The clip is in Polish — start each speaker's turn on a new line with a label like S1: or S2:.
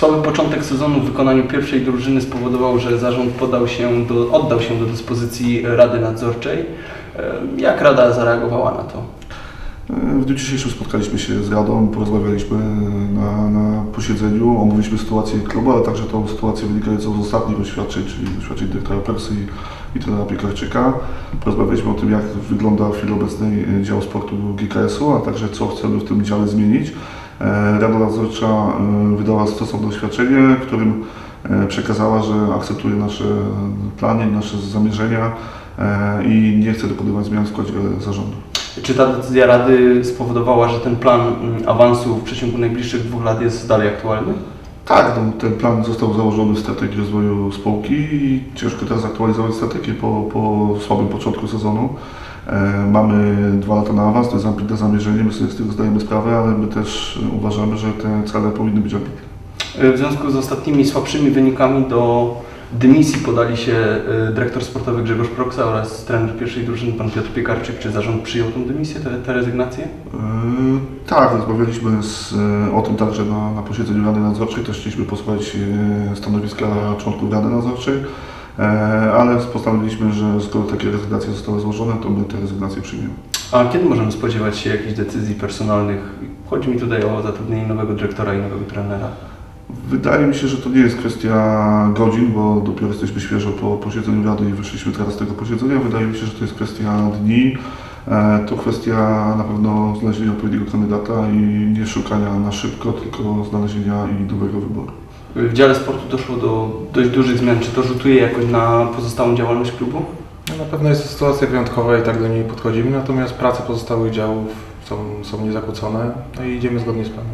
S1: Słaby początek sezonu w wykonaniu pierwszej drużyny spowodował, że zarząd podał się do, oddał się do dyspozycji Rady Nadzorczej. E, Jak Rada zareagowała na to?
S2: W dniu dzisiejszym spotkaliśmy się z Radą, porozmawialiśmy na, na posiedzeniu, omówiliśmy sytuację klubu, ale także tą sytuację wynikającą z ostatnich oświadczeń, czyli oświadczeń dyrektora Persy i, i trenera Piekarczyka. Porozmawialiśmy o tym, jak wygląda w chwili obecnej dział sportu GKS-u, a także co chcemy w tym dziale zmienić. E, Rada Nadzorcza e, wydała stosowne oświadczenie, którym e, przekazała, że akceptuje nasze plany, nasze zamierzenia e, i nie chce dokonywać zmian w składzie zarządu.
S1: Czy ta decyzja Rady spowodowała, że ten plan mm, awansu w przeciągu najbliższych dwóch lat jest dalej aktualny?
S2: Tak, no, ten plan został założony w strategii rozwoju spółki i ciężko teraz aktualizować strategię po, po słabym początku sezonu. E, mamy dwa lata na awans, to jest ambitne zamierzenie, my sobie z tego zdajemy sprawę, ale my też uważamy, że te cele powinny być ambitne.
S1: E, W związku z ostatnimi słabszymi wynikami do dymisji podali się e, dyrektor sportowy Grzegorz Proksa oraz trener pierwszej drużyny pan Piotr Piekarczyk. Czy zarząd przyjął tę dymisję, tę, tę rezygnację?
S2: E, Tak, rozmawialiśmy z, e, o tym także na, na posiedzeniu Rady Nadzorczej. Też chcieliśmy posłuchać e, stanowiska członków Rady Nadzorczej, e, ale postanowiliśmy, że skoro takie rezygnacje zostały złożone, to my te rezygnacje przyjmiemy.
S1: A kiedy możemy spodziewać się jakichś decyzji personalnych? Chodzi mi tutaj o zatrudnienie nowego dyrektora i nowego trenera.
S2: Wydaje mi się, że to nie jest kwestia godzin, bo dopiero jesteśmy świeżo po posiedzeniu Rady i wyszliśmy teraz z tego posiedzenia. Wydaje mi się, że to jest kwestia dni. E, To kwestia na pewno znalezienia odpowiedniego kandydata i nie szukania na szybko, tylko znalezienia i dobrego wyboru.
S1: W dziale sportu doszło do dość dużych zmian. Czy to rzutuje jakoś na pozostałą działalność klubu?
S3: No, na pewno jest to sytuacja wyjątkowa i tak do niej podchodzimy, natomiast prace pozostałych działów są, są niezakłócone no i idziemy zgodnie z planem.